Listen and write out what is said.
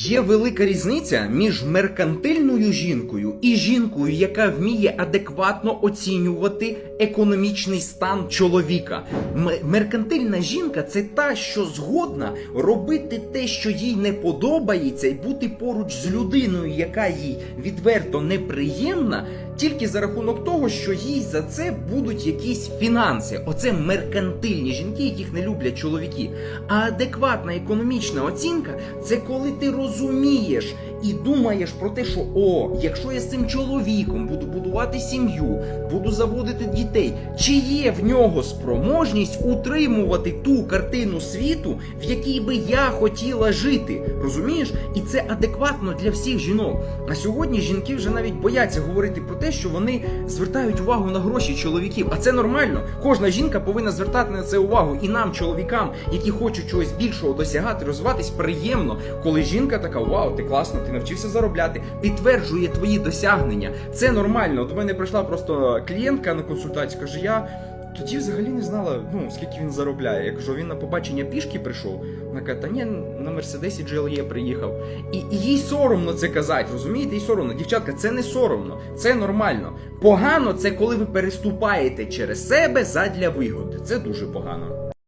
Є велика різниця між меркантильною жінкою і жінкою, яка вміє адекватно оцінювати економічний стан чоловіка. Меркантильна жінка це та, що згодна робити те, що їй не подобається, і бути поруч з людиною, яка їй відверто неприємна, тільки за рахунок того, що їй за це будуть якісь фінанси. Оце меркантильні жінки, яких не люблять чоловіки. А адекватна економічна оцінка це коли ти розумієш і думаєш про те, що о, якщо я з цим чоловіком буду будувати сім'ю, буду заводити дітей, чи є в нього спроможність утримувати ту картину світу, в якій би я хотіла жити. Розумієш? І це адекватно для всіх жінок. На сьогодні жінки вже навіть бояться говорити про те, що вони звертають увагу на гроші чоловіків. А це нормально. Кожна жінка повинна звертати на це увагу. І нам, чоловікам, які хочуть чогось більшого досягати, розвиватись, приємно, коли жінка така: Вау, ти класно, ти навчився заробляти, підтверджує твої досягнення. Це нормально. У мене прийшла просто клієнтка на консультацію, каже: я. Тоді взагалі не знала, ну скільки він заробляє. Я кажу, він на побачення пішки прийшов. Вона каже, та ні, на Мерседесі GLE приїхав. І, і їй соромно це казати, розумієте? Їй соромно. Дівчатка, це не соромно, це нормально. Погано це коли ви переступаєте через себе задля вигоди. Це дуже погано.